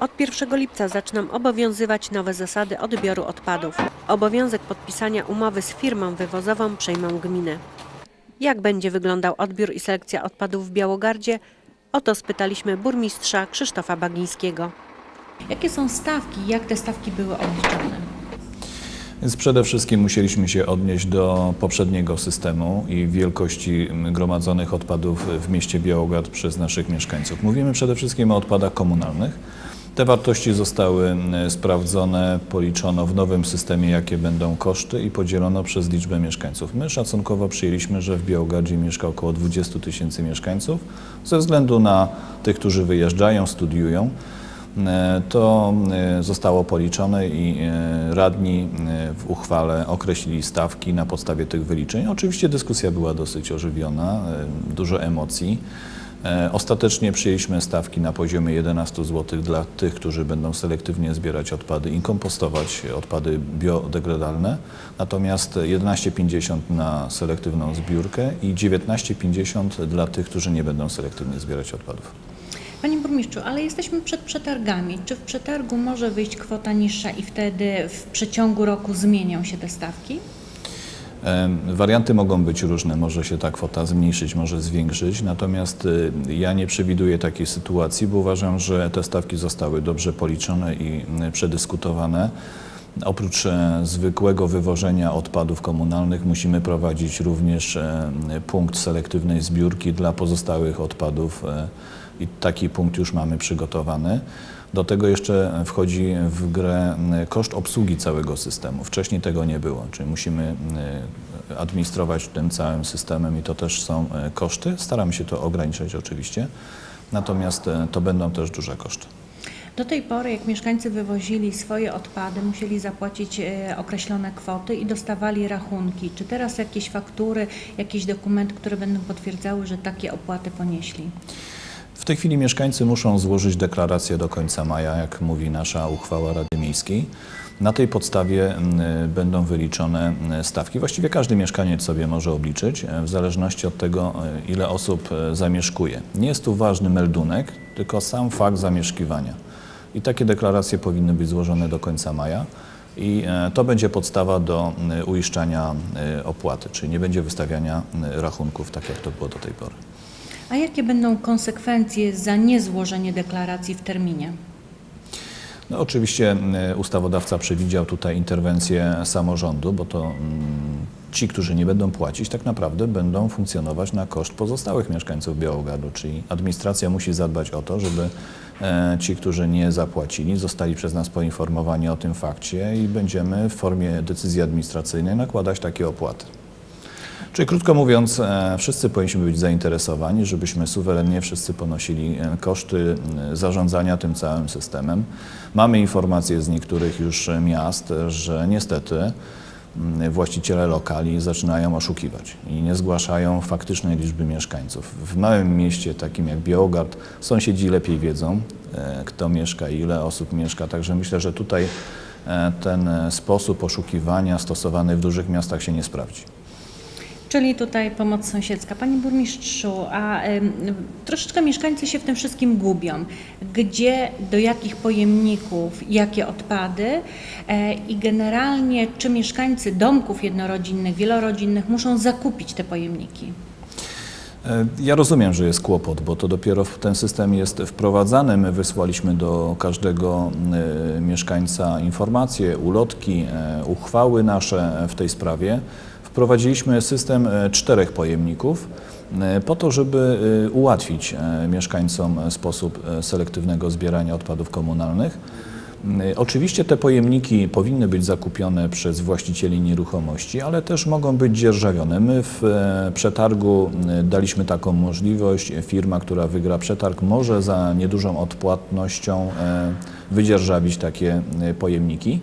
Od 1 lipca zaczną obowiązywać nowe zasady odbioru odpadów. Obowiązek podpisania umowy z firmą wywozową przejmą gminy. Jak będzie wyglądał odbiór i selekcja odpadów w Białogardzie? O to spytaliśmy burmistrza Krzysztofa Bagińskiego. Jakie są stawki? Jak te stawki były obliczone? Więc przede wszystkim musieliśmy się odnieść do poprzedniego systemu i wielkości gromadzonych odpadów w mieście Białogard przez naszych mieszkańców. Mówimy przede wszystkim o odpadach komunalnych. Te wartości zostały sprawdzone, policzono w nowym systemie, jakie będą koszty i podzielono przez liczbę mieszkańców. My szacunkowo przyjęliśmy, że w Białogardzie mieszka około 20 tysięcy mieszkańców. Ze względu na tych, którzy wyjeżdżają, studiują, to zostało policzone i e, radni w uchwale określili stawki na podstawie tych wyliczeń. Oczywiście dyskusja była dosyć ożywiona, e, dużo emocji. E, Ostatecznie przyjęliśmy stawki na poziomie 11 zł dla tych, którzy będą selektywnie zbierać odpady i kompostować odpady biodegradalne, natomiast 11,50 na selektywną zbiórkę i 19,50 dla tych, którzy nie będą selektywnie zbierać odpadów. Panie burmistrzu, ale jesteśmy przed przetargami. Czy w przetargu może wyjść kwota niższa i wtedy w przeciągu roku zmienią się te stawki? Warianty mogą być różne, może się ta kwota zmniejszyć, może zwiększyć, natomiast y, ja nie przewiduję takiej sytuacji, bo uważam, że te stawki zostały dobrze policzone i y, przedyskutowane. Oprócz e, zwykłego wywożenia odpadów komunalnych musimy prowadzić również e, punkt selektywnej zbiórki dla pozostałych odpadów e, i taki punkt już mamy przygotowany. Do tego jeszcze wchodzi w grę e, koszt obsługi całego systemu. Wcześniej tego nie było, czyli musimy e, administrować tym całym systemem i to też są e, koszty. Staramy się to ograniczać oczywiście, natomiast to będą też duże koszty. Do tej pory, jak mieszkańcy wywozili swoje odpady, musieli zapłacić określone kwoty i dostawali rachunki. Czy teraz jakieś faktury, jakieś dokumenty, które będą potwierdzały, że takie opłaty ponieśli? Tej chwili mieszkańcy muszą złożyć deklarację do końca maja, jak mówi nasza uchwała Rady Miejskiej. Na tej podstawie będą wyliczone stawki. Właściwie każdy mieszkaniec sobie może obliczyć, e, w zależności od tego, e, ile osób e, zamieszkuje. Nie jest tu ważny meldunek, tylko sam fakt zamieszkiwania. I takie deklaracje powinny być złożone do końca maja. I to będzie podstawa do uiszczania opłaty, czyli nie będzie wystawiania rachunków, tak jak to było do tej pory. A jakie będą konsekwencje za niezłożenie deklaracji w terminie? No, oczywiście y, ustawodawca przewidział tutaj interwencję samorządu, bo to mm, ci, którzy nie będą płacić, tak naprawdę będą funkcjonować na koszt pozostałych mieszkańców Białogardu, czyli administracja musi zadbać o to, żeby e, ci, którzy nie zapłacili, zostali przez nas poinformowani o tym fakcie i będziemy w formie decyzji administracyjnej nakładać takie opłaty. Czyli krótko mówiąc, e, wszyscy powinniśmy być zainteresowani, żebyśmy suwerennie wszyscy ponosili e, koszty e, zarządzania tym całym systemem. Mamy informacje z niektórych już miast, że niestety m, właściciele lokali zaczynają oszukiwać i nie zgłaszają faktycznej liczby mieszkańców. W małym mieście takim jak Białogard sąsiedzi lepiej wiedzą, kto mieszka i ile osób mieszka, także myślę, że tutaj ten sposób oszukiwania stosowany w dużych miastach się nie sprawdzi. Czyli tutaj pomoc sąsiedzka. Panie burmistrzu, a troszeczkę mieszkańcy się w tym wszystkim gubią. Gdzie, do jakich pojemników, jakie odpady e, i generalnie czy mieszkańcy domków jednorodzinnych, wielorodzinnych muszą zakupić te pojemniki? E, Ja rozumiem, że jest kłopot, bo to dopiero ten system jest wprowadzany. My wysłaliśmy do każdego e, mieszkańca informacje, ulotki, uchwały nasze w tej sprawie. Wprowadziliśmy system e, czterech pojemników e, po to, żeby e, ułatwić mieszkańcom sposób selektywnego zbierania odpadów komunalnych. Oczywiście te pojemniki powinny być zakupione przez właścicieli nieruchomości, ale też mogą być dzierżawione. My w przetargu daliśmy taką możliwość. Firma, która wygra przetarg, może za niedużą odpłatnością wydzierżawić takie pojemniki.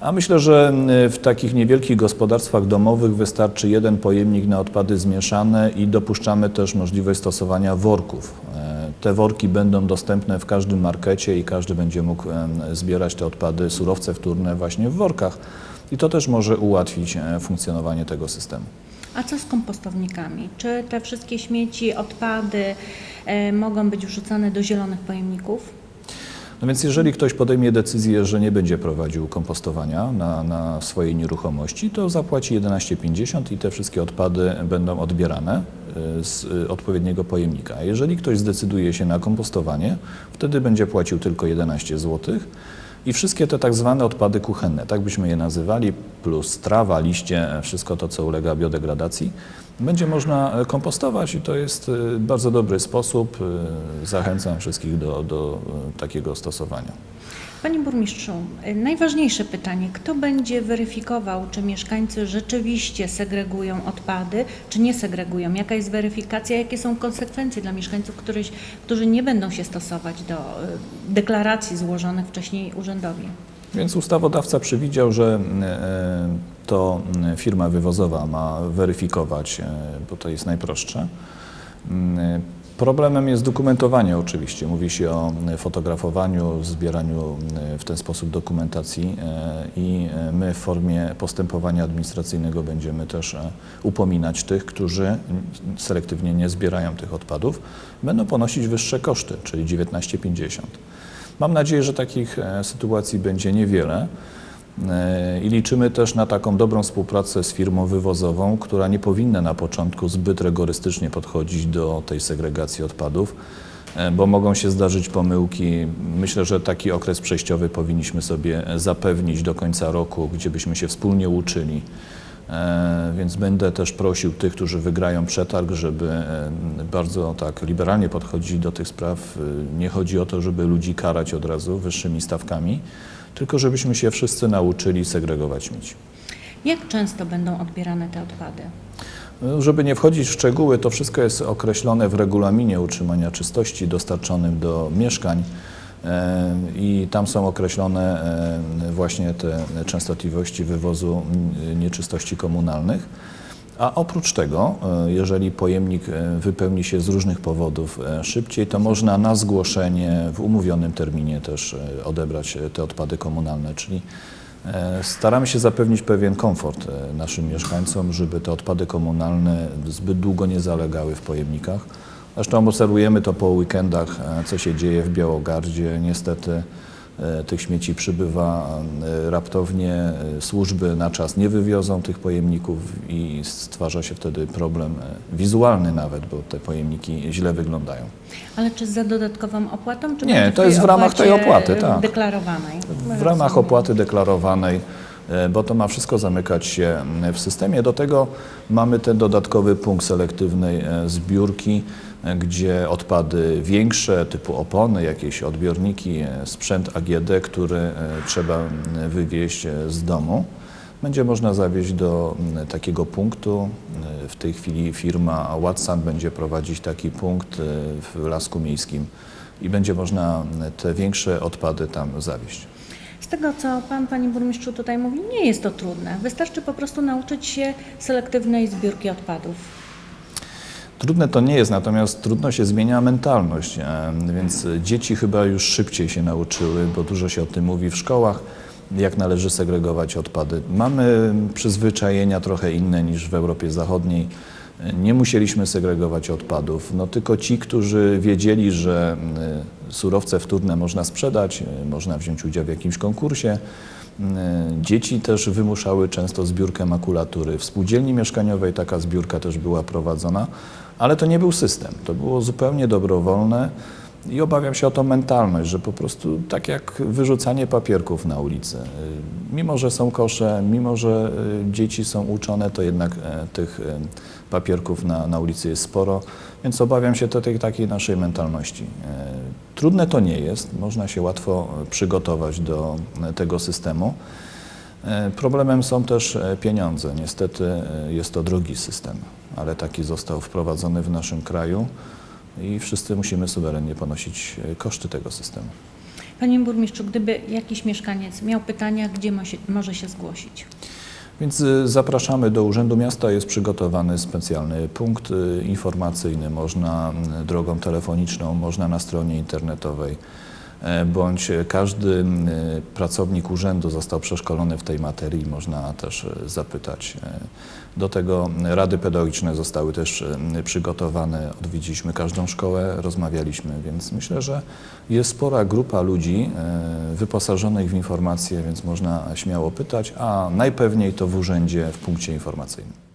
A myślę, że e, w takich niewielkich gospodarstwach domowych wystarczy jeden pojemnik na odpady zmieszane i dopuszczamy też możliwość stosowania worków. E, Te worki będą dostępne w każdym markecie i każdy będzie mógł zbierać te odpady, surowce wtórne właśnie w workach. I to też może ułatwić e, funkcjonowanie tego systemu. A co z kompostownikami? Czy te wszystkie śmieci, odpady e, mogą być wrzucane do zielonych pojemników? No więc jeżeli ktoś podejmie decyzję, że nie będzie prowadził kompostowania na, na swojej nieruchomości, to zapłaci 11,50 i te wszystkie odpady będą odbierane y, z y, odpowiedniego pojemnika. Jeżeli ktoś zdecyduje się na kompostowanie, wtedy będzie płacił tylko 11 zł. I wszystkie te tak zwane odpady kuchenne, tak byśmy je nazywali, plus trawa, liście, wszystko to, co ulega biodegradacji, będzie można e, kompostować i to jest e, bardzo dobry sposób. E, Zachęcam wszystkich do, do takiego stosowania. Panie burmistrzu, y, najważniejsze pytanie, kto będzie weryfikował, czy mieszkańcy rzeczywiście segregują odpady, czy nie segregują? Jaka jest weryfikacja, jakie są konsekwencje dla mieszkańców, któryś, którzy nie będą się stosować do y, deklaracji złożonych wcześniej urzędowi? Więc ustawodawca przewidział, że e, to firma wywozowa ma weryfikować, e, bo to jest najprostsze. Problemem jest dokumentowanie oczywiście. Mówi się o fotografowaniu, zbieraniu m, w ten sposób dokumentacji e, i e, my w formie postępowania administracyjnego będziemy też e, upominać tych, którzy selektywnie nie zbierają tych odpadów. Będą ponosić wyższe koszty, czyli 19,50. Mam nadzieję, że takich e, sytuacji będzie niewiele e, i liczymy też na taką dobrą współpracę z firmą wywozową, która nie powinna na początku zbyt rygorystycznie podchodzić do tej segregacji odpadów, e, bo mogą się zdarzyć pomyłki. Myślę, że taki okres przejściowy powinniśmy sobie zapewnić do końca roku, gdzie byśmy się wspólnie uczyli. E, Więc będę też prosił tych, którzy wygrają przetarg, żeby e, bardzo tak liberalnie podchodzić do tych spraw. E, Nie chodzi o to, żeby ludzi karać od razu wyższymi stawkami, tylko żebyśmy się wszyscy nauczyli segregować śmieci. Jak często będą odbierane te odpady? No, Żeby nie wchodzić w szczegóły, to wszystko jest określone w regulaminie utrzymania czystości dostarczonym do mieszkań e, i tam są określone e, właśnie te częstotliwości wywozu nieczystości komunalnych. A oprócz tego, e, jeżeli pojemnik e, wypełni się z różnych powodów e, szybciej, to można na zgłoszenie w umówionym terminie też odebrać te odpady komunalne, czyli Staramy się zapewnić pewien komfort naszym mieszkańcom, żeby te odpady komunalne zbyt długo nie zalegały w pojemnikach. Zresztą obserwujemy to po weekendach, co się dzieje w Białogardzie. Niestety tych śmieci przybywa e, raptownie, e, służby na czas nie wywiozą tych pojemników i stwarza się wtedy problem e, wizualny nawet, bo te pojemniki źle wyglądają. Ale czy za dodatkową opłatą? Czy Nie, to jest w ramach tej opłaty, tak. Deklarowanej. W ramach opłaty deklarowanej, e, bo to ma wszystko zamykać się w systemie. Do tego mamy ten dodatkowy punkt selektywnej e, zbiórki, e, gdzie odpady większe, typu opony, jakieś odbiorniki, e, sprzęt AGD, który e, trzeba wywieźć e, z domu, będzie można zawieźć do takiego punktu. W tej chwili firma Watson będzie prowadzić taki punkt w Lasku Miejskim i będzie można te większe odpady tam zawieźć. Z tego, co Pan, Panie Burmistrzu tutaj mówi, nie jest to trudne. Wystarczy po prostu nauczyć się selektywnej zbiórki odpadów. Trudne to nie jest, natomiast trudno się zmienia mentalność, więc dzieci chyba już szybciej się nauczyły, bo dużo się o tym mówi w szkołach, jak należy segregować odpady. Mamy przyzwyczajenia trochę inne niż w Europie Zachodniej. Nie musieliśmy segregować odpadów, no tylko ci, którzy wiedzieli, że surowce wtórne można sprzedać, można wziąć udział w jakimś konkursie, Dzieci też wymuszały często zbiórkę makulatury. W spółdzielni mieszkaniowej taka zbiórka też była prowadzona, ale to nie był system. To było zupełnie dobrowolne i obawiam się o tą mentalność, że po prostu tak jak wyrzucanie papierków na ulicę. E, Mimo, że są kosze, mimo, że e, dzieci są uczone, to jednak e, tych e, papierków na, na ulicy jest sporo, więc obawiam się to tej takiej naszej mentalności. E, Trudne to nie jest, można się łatwo e, przygotować do tego systemu. Problemem są też pieniądze. Niestety jest to drogi system, ale taki został wprowadzony w naszym kraju i wszyscy musimy suwerennie ponosić e, koszty tego systemu. Panie Burmistrzu, gdyby jakiś mieszkaniec miał pytania, gdzie mo się, może się zgłosić? Więc y, zapraszamy do Urzędu Miasta, jest przygotowany specjalny punkt y, informacyjny. Można drogą telefoniczną, można na stronie internetowej. E, bądź każdy m, pracownik urzędu został przeszkolony w tej materii, można też e, zapytać. E, Do tego rady pedagogiczne zostały też e, przygotowane, odwiedziliśmy każdą szkołę, rozmawialiśmy, więc myślę, że jest spora grupa ludzi e, wyposażonych w informacje, więc można śmiało pytać, a najpewniej to w urzędzie w punkcie informacyjnym.